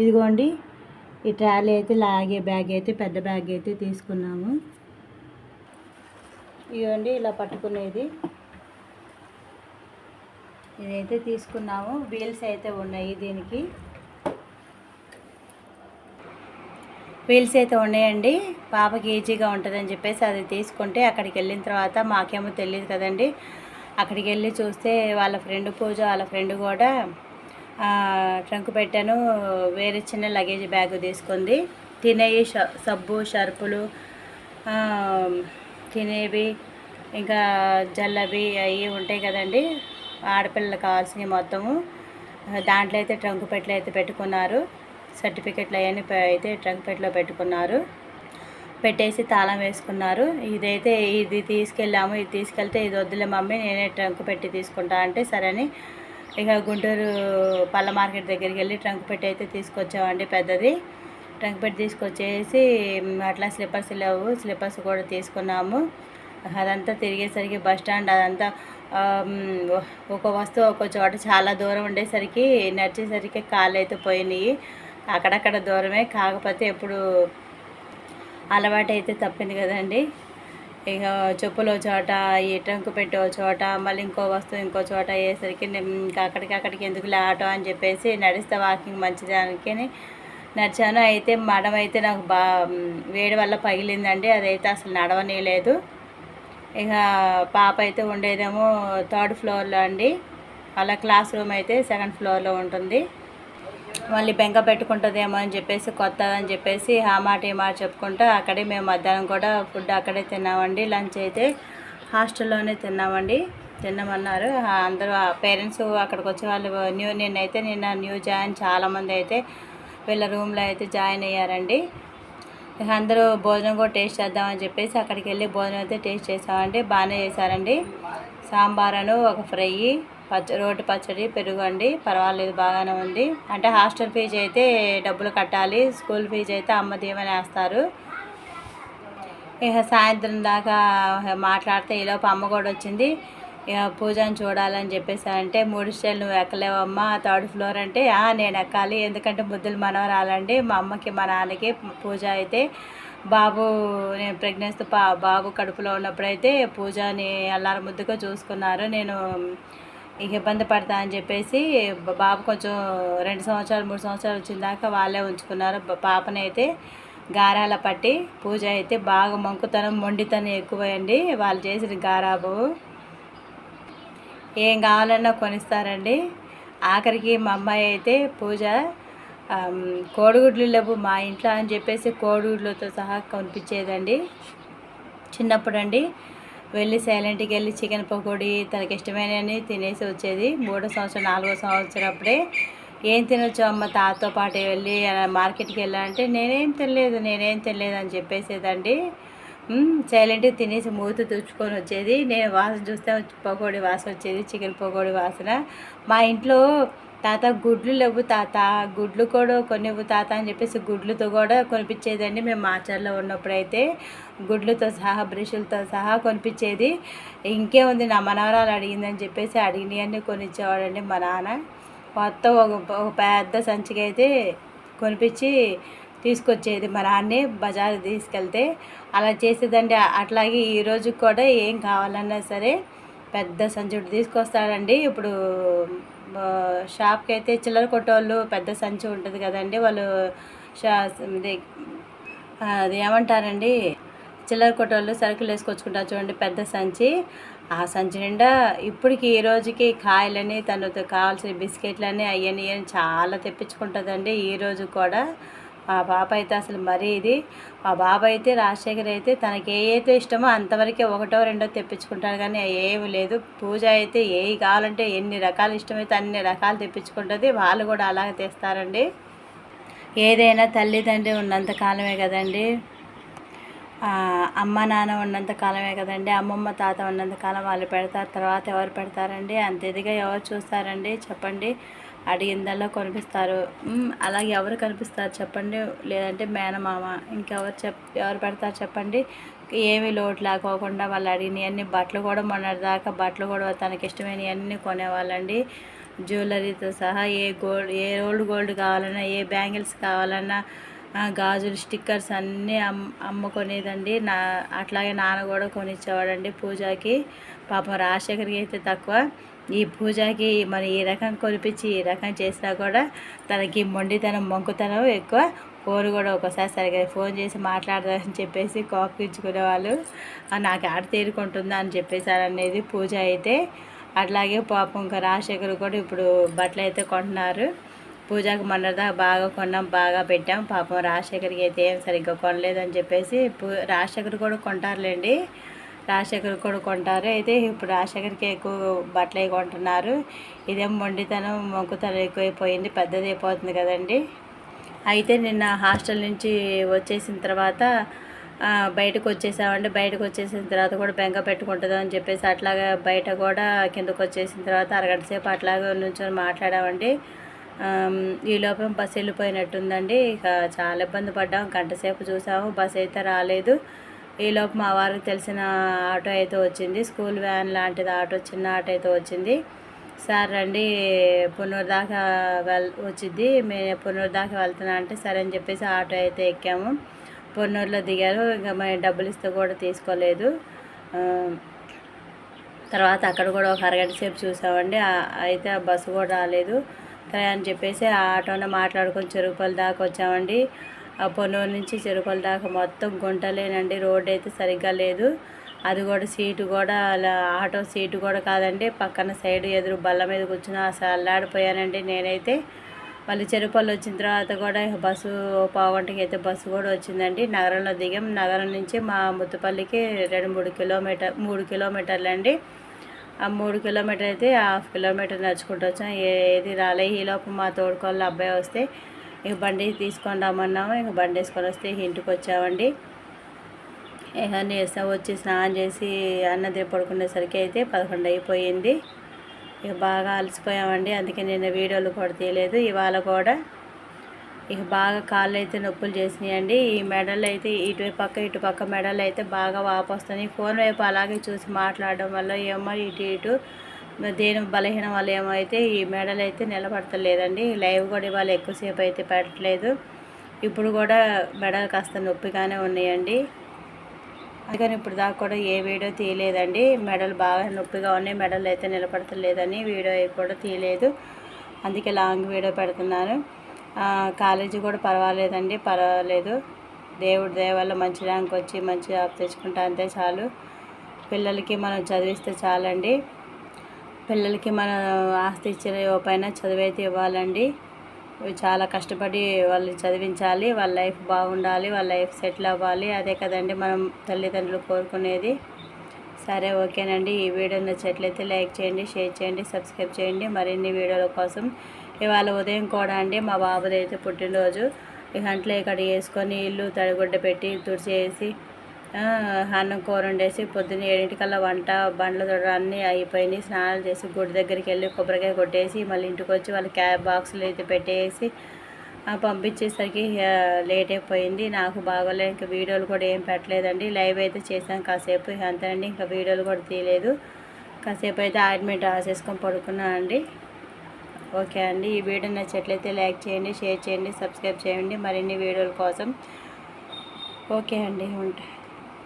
ఇదిగోండి ఈ ట్రాలీ అయితే లాగే బ్యాగ్ అయితే పెద్ద బ్యాగ్ అయితే తీసుకున్నాము. ఇదిగోండి ఇలా పట్టుకునేది. ఇదైతే తీసుకున్నాము. వీల్స్ అయితే ఉన్నాయి దీనికి. వీల్స్ అయితే ఉన్నాయండి. పాపకి ఈజీగా ఉంటుందని చెప్పేసి అది తీసుకుంటే అక్కడికి వెళ్ళిన తర్వాత మాకేమో తెలియదు కదండి. అక్కడికి వెళ్ళి చూస్తే వాళ్ళ ఫ్రెండ్ పూజ వాళ్ళ ఫ్రెండ్ కూడా ట్రంక్ పెట్టాను. వేరే చిన్న లగేజ్ బ్యాగ్ తీసుకుంది. తినేవి సబ్బు షర్పులు తినేవి ఇంకా జల్లబి అవి ఉంటాయి కదండి. ఆడపిల్లలకు కావాల్సినవి మొత్తము. దాంట్లో అయితే ట్రంక్ పెట్లు అయితే పెట్టుకున్నారు. సర్టిఫికెట్లు అవన్నీ అయితే ట్రంక్ పెట్లో పెట్టుకున్నారు. పెట్టేసి తాళం వేసుకున్నారు. ఇదైతే ఇది తీసుకెళ్ళాము. ఇది తీసుకెళ్తే ఇది వద్దులే మమ్మీ నేనే ట్రంక్ పెట్టి తీసుకుంటా అంటే సరే అని ఇక గుంటూరు పళ్ళ మార్కెట్ దగ్గరికి వెళ్ళి ట్రంక్ పెట్టి అయితే తీసుకొచ్చామండి పెద్దది. ట్రంక్ పెట్టి తీసుకొచ్చేసి అట్లా స్లిప్పర్స్ లేవు. స్లిప్పర్స్ కూడా తీసుకున్నాము. అదంతా తిరిగేసరికి బస్ స్టాండ్ అదంతా ఒక వస్తువు ఒక చోట చాలా దూరం ఉండేసరికి నడిచేసరికి కాళ్ళు అయితే పోయినాయి. అక్కడక్కడ దూరమే. కాకపోతే ఎప్పుడు అలవాటు అయితే తప్పింది కదండి. ఇక చెప్పులో చోట ఈ ట్రంక్ పెట్టే చోట మళ్ళీ ఇంకో వస్తువు ఇంకో చోట అయ్యేసరికి నేను ఇంకా అక్కడికి అక్కడికి ఎందుకు ఆటో అని చెప్పేసి నడిస్తే వాకింగ్ మంచిదానికి నడిచాను. అయితే మడం అయితే నాకు బా వేడి వల్ల పగిలిందండి. అదైతే అసలు నడవనేలేదు ఇక పాప అయితే ఉండేదేమో థర్డ్ ఫ్లోర్లో అండి. అలా క్లాస్ రూమ్ అయితే సెకండ్ ఫ్లోర్లో ఉంటుంది. మళ్ళీ బెంక పెట్టుకుంటుందేమో అని చెప్పేసి కొత్త అని చెప్పేసి ఆ మాట ఈ మాట చెప్పుకుంటూ అక్కడే మేము మధ్యాహ్నం కూడా ఫుడ్ అక్కడే తిన్నామండి లంచ్ అయితే హాస్టల్లోనే తిన్నామండి. తిన్నామన్నారు అందరూ పేరెంట్స్ అక్కడికి వచ్చే వాళ్ళు న్యూ నేనైతే నిన్న న్యూ జాయిన్ చాలామంది అయితే వీళ్ళ రూమ్లో అయితే జాయిన్ అయ్యారండి. అందరూ భోజనం కూడా టేస్ట్ చేద్దామని చెప్పేసి అక్కడికి వెళ్ళి భోజనం అయితే టేస్ట్ చేసామండి. బాగానే చేశారండి. సాంబార్ అను ఒక ఫ్రై పచ్చ రోటి పచ్చడి పెరుగు అండి పర్వాలేదు బాగానే ఉంది. అంటే హాస్టల్ ఫీజు అయితే డబ్బులు కట్టాలి స్కూల్ ఫీజు అయితే అమ్మ దీవెన వేస్తారు. ఇక సాయంత్రం దాకా మాట్లాడితే ఈలోపు అమ్మ కూడా వచ్చింది ఇక పూజను చూడాలని చెప్పేసి అంటే మూడు స్టేలు నువ్వు ఎక్కలేవమ్మా థర్డ్ ఫ్లోర్ అంటే నేను ఎక్కాలి ఎందుకంటే ముద్దులు మనవరాలండి మా అమ్మకి మా నాన్నకి పూజ అయితే బాబు నేను ప్రెగ్నెన్సీ పా బాబు కడుపులో ఉన్నప్పుడైతే పూజని అల్లార ముద్దుగా చూసుకున్నారు నేను ఇక ఇబ్బంది పడతా అని చెప్పేసి బాబు కొంచెం రెండు సంవత్సరాలు మూడు సంవత్సరాలు వచ్చిన దాకా వాళ్ళే ఉంచుకున్నారు. పాపనైతే గారాల పట్టి పూజ అయితే బాగా మంకుతనం మొండితనం ఎక్కువయండి. వాళ్ళు చేసిన గారాబు ఏం కావాలన్నా కొనిస్తారండి. ఆఖరికి మా అమ్మాయి అయితే పూజ కోడిగుడ్లు లేవు మా ఇంట్లో అని చెప్పేసి కోడిగుడ్లతో సహా కొనిపించేదండి. చిన్నప్పుడు అండి వెళ్ళి సైలెంట్కి వెళ్ళి చికెన్ పకోడీ తనకి ఇష్టమైనవి తినేసి వచ్చేది. మూడో సంవత్సరం నాలుగో సంవత్సరం అప్పుడే ఏం తినొచ్చు అమ్మ తాతతో పాటు వెళ్ళి మార్కెట్కి వెళ్ళాలంటే నేనేం తినలేదు నేనేం తినలేదు అని చెప్పేసేదండి. సైలెంట్గా తినేసి మూతి తుడుచుకొని వచ్చేది. నేను వాసన చూస్తే పకోడీ వాసన వచ్చేది చికెన్ పకోడీ వాసన. మా ఇంట్లో తాత గుడ్లు లేవు తాత గుడ్లు కూడా కొనివ్వు తాత అని చెప్పేసి గుడ్లతో కూడా కొనిపించేదండి మేము మాచర్లో ఉన్నప్పుడైతే. గుడ్లతో సహా బ్రష్లతో సహా కొనిపించేది. ఇంకే ఉంది నా మనవరాలు అడిగిందని చెప్పేసి అడిగినవన్నీ కొనిచ్చేవాడండి మా నాన్న. మొత్తం ఒక ఒక పెద్ద సంచికి అయితే కొనిపించి తీసుకొచ్చేది మా నాన్నే బజార్ తీసుకెళ్తే. అలా చేసేదండి. అట్లాగే ఈరోజు కూడా ఏం కావాలన్నా సరే పెద్ద సంచి ఒకటి తీసుకొస్తాడండి. ఇప్పుడు షాప్కి అయితే చిల్లర కొట్టేవాళ్ళు పెద్ద సంచి ఉంటుంది కదండి వాళ్ళు షా ఇది అది ఏమంటారండి? చిల్లర కొట్టోళ్ళు సరుకులు వేసుకొచ్చుకుంటారు చూడండి పెద్ద సంచి. ఆ సంచి నిండా ఇప్పటికి ఈ రోజుకి కాయలని తనతో కావాల్సిన బిస్కెట్లని అవన్నీ చాలా తెప్పించుకుంటుందండి. ఈ రోజు కూడా ఆ పాప అయితే అసలు మరీ ఇది ఆ బాబు అయితే రాజశేఖర్ అయితే తనకి ఏ అయితే ఇష్టమో అంతవరకే ఒకటో రెండో తెప్పించుకుంటారు కానీ ఏమి లేదు. పూజ అయితే ఏ కావాలంటే ఎన్ని రకాలు ఇష్టమైతే అన్ని రకాలు తెప్పించుకుంటుంది. వాళ్ళు కూడా అలాగే తెస్తారండి. ఏదైనా తల్లిదండ్రి ఉన్నంత కాలమే కదండి. అమ్మ నాన్న ఉన్నంత కాలమే కదండి అమ్మమ్మ తాత ఉన్నంత కాలం వాళ్ళు పెడతారు తర్వాత ఎవరు పెడతారండి? అంత ఇదిగా ఎవరు చూస్తారండి? చెప్పండి. అడిగిందల్లా కనిపిస్తారు. అలాగే ఎవరు కనిపిస్తారు చెప్పండి. లేదంటే మేనమామ ఇంకెవరు చెప్ ఎవరు పెడతారు చెప్పండి. ఏమీ లోటు లేకోకుండా వాళ్ళు అడిగినవన్నీ బట్టలు కూడా మొన్నటిదాకా బట్టలు కూడా తనకి ఇష్టమైనవన్నీ కొనేవాళ్ళండి. జ్యువెలరీతో సహా ఏ గోల్డ్ ఏ రోల్డ్ గోల్డ్ కావాలన్నా ఏ బ్యాంగిల్స్ కావాలన్నా గాజులు స్టిక్కర్స్ అన్నీ అమ్ అమ్ముకునేదండి. నా అట్లాగే నాన్న కూడా కొనిచ్చేవాడండి పూజకి. పాపం రాజశేఖర్కి అయితే తక్కువ. ఈ పూజకి మరి ఈ రకం కొనిపించి ఈ రకం చేసినా కూడా తనకి మొండితనం మొంకుతనం ఎక్కువ. ఫోన్ కూడా ఒకసారి సరిగా ఫోన్ చేసి మాట్లాడదామని చెప్పేసి కోపించుకునేవాళ్ళు. నాకు ఆడ తీరుకుంటుందా అని చెప్పేసారు అనేది పూజ అయితే. అట్లాగే పాపం ఇంకా రాజశేఖర్ కూడా ఇప్పుడు బట్టలు అయితే కొంటున్నారు. పూజకు మొన్నదా బాగా కొన్నాం బాగా పెట్టాం. పాపం రాజశేఖర్కి అయితే ఏం సరిగ్గా కొనలేదని చెప్పేసి పూ రాజశేఖర్ కూడా కొంటారులేండి. రాజశేఖర్ కూడా కొంటారు. అయితే ఇప్పుడు రాజశేఖర్కి ఎక్కువ బట్టలు కొంటున్నారు. ఇదేం మొండితనం మొక్కుతనం ఎక్కువైపోయింది పెద్దది అయిపోతుంది కదండి. అయితే నిన్న హాస్టల్ నుంచి వచ్చేసిన తర్వాత బయటకు వచ్చేసామండి. బయటకు వచ్చేసిన తర్వాత కూడా బెంగ పెట్టుకుంటుంది అని చెప్పేసి అట్లాగా బయట కూడా కిందకు వచ్చేసిన తర్వాత అరగంట సేపు అట్లాగే నుంచొని మాట్లాడామండి. ఈ లోపం బస్సు వెళ్ళిపోయినట్టుందండి. ఇక చాలా ఇబ్బంది పడ్డాం. గంటసేపు చూసాము. బస్సు అయితే రాలేదు. ఈ మా వారికి తెలిసిన ఆటో అయితే వచ్చింది. స్కూల్ వ్యాన్ లాంటిది ఆటో చిన్న ఆటో అయితే వచ్చింది. సార్ రండి పునూరు దాకా వెల్ వచ్చింది మేము పునూరు దాకా వెళ్తున్నా అంటే సరే అని చెప్పేసి ఆటో అయితే ఎక్కాము. పొన్నూరులో దిగారు. ఇంకా మేము డబ్బులు ఇస్తే కూడా తీసుకోలేదు. తర్వాత అక్కడ కూడా ఒక అరగంట సేపు చూసామండి. అయితే ఆ బస్సు కూడా రాలేదు. సరే అని చెప్పేసి ఆ ఆటోనే మాట్లాడుకొని చెరుకుపల్లి దాకా వచ్చామండి. ఆ పొన్నూరు నుంచి చెరుకుపల్లి దాకా మొత్తం గుంటలేనండి. రోడ్ అయితే సరిగ్గా లేదు. అది కూడా సీటు కూడా అలా ఆటో సీటు కూడా కాదండి. పక్కన సైడ్ ఎదురు బల్ల మీద కూర్చుని అసలు అల్లాడిపోయానండి నేనైతే. మళ్ళీ చెరుపల్లి వచ్చిన తర్వాత కూడా బస్సు పావుగంటకి అయితే బస్సు కూడా వచ్చిందండి. నగరంలో దిగాం. నగరం నుంచి మా ముత్తుపల్లికి రెండు మూడు కిలోమీటర్ మూడు కిలోమీటర్లు అండి. ఆ మూడు కిలోమీటర్ అయితే హాఫ్ కిలోమీటర్ నడుచుకుంటూ వచ్చాం. ఏది రాలే. ఈలోపు మా తోడుకోళ్ళ అబ్బాయి వస్తే ఇక బండి తీసుకొని రమ్మన్నాము. ఇక బండి వేసుకొని వస్తే ఇంటికి వచ్చామండి. ఇక వేస్తాం వచ్చి స్నానం చేసి అన్నది పడుకునేసరికి అయితే పదకొండు అయిపోయింది. ఇక బాగా అలసిపోయామండి. అందుకే నేను వీడియోలు కూడా తీయలేదు. ఇవాళ కూడా ఇక బాగా కాళ్ళు అయితే నొప్పులు చేసినాయండి. ఈ మెడలు అయితే ఇటు పక్క ఇటు పక్క మెడలు అయితే బాగా వాపు వస్తున్నాయి ఫోన్ వైపు అలాగే చూసి మాట్లాడడం వల్ల ఏమో ఇటు ఇటు దేని బలహీనం వల్ల ఏమో అయితే ఈ మెడలు అయితే నిలబడతలేదండి. లైవ్ కూడా ఇవాళ ఎక్కువసేపు అయితే పెట్టలేదు. ఇప్పుడు కూడా మెడలు కాస్త నొప్పిగానే ఉన్నాయండి. అందుకని ఇప్పుడు దాకా కూడా ఏ వీడియో తీయలేదండి. మెడలు బాగా నొప్పిగా ఉన్నాయి. మెడలు అయితే నిలబడతలేదని వీడియో కూడా తీయలేదు. అందుకే లాంగ్ వీడియో పెడుతున్నాను. కాలేజీ కూడా పర్వాలేదండి పర్వాలేదు. దేవుడి దయ వల్ల మంచి ర్యాంక్ వచ్చి మంచి జాబ్ తెచ్చుకుంటే అంతే చాలు. పిల్లలకి మనం చదివిస్తే చాలండి. పిల్లలకి మనం ఆస్తి ఇచ్చిన పైన చదివైతే ఇవ్వాలండి. చాలా కష్టపడి వాళ్ళు చదివించాలి వాళ్ళ లైఫ్ బాగుండాలి వాళ్ళ లైఫ్ సెటిల్ అవ్వాలి. అదే కదండి మనం తల్లిదండ్రులు కోరుకునేది. సరే ఓకేనండి. ఈ వీడియో నచ్చట్లయితే లైక్ చేయండి షేర్ చేయండి సబ్స్క్రైబ్ చేయండి. మరిన్ని వీడియోల కోసం ఇవాళ ఉదయం కూడా అండి మా బాబుది అయితే పుట్టినరోజు. ఈ గంటలు ఇక్కడ వేసుకొని ఇల్లు తడిగుడ్డ పెట్టి తుడిచేసి అన్నం కూర వండేసి పొద్దున్న ఏడింటికల్లా వంట బండ్లు తొడడం అన్నీ అయిపోయినాయి. స్నానాలు చేసి గుడి దగ్గరికి వెళ్ళి కొబ్బరికాయ కొట్టేసి మళ్ళీ ఇంటికి వచ్చి వాళ్ళ క్యాబ్ బాక్సులు అయితే పెట్టేసి పంపించేసరికి లేట్ అయిపోయింది నాకు బాగోలే ఇంకా వీడియోలు కూడా ఏం పెట్టలేదండి. లైవ్ అయితే చేశాను కాసేపు. అంతేనండి ఇంకా వీడియోలు కూడా తీయలేదు. కాసేపు అయితే ఆయింట్మెంట్ రాసేసుకొని పడుకున్నాను అండి. ఓకే అండి. ఈ వీడియో నచ్చట్లయితే లైక్ చేయండి షేర్ చేయండి సబ్స్క్రైబ్ చేయండి. మరిన్ని వీడియోల కోసం ఓకే అండి. ఉంటాయి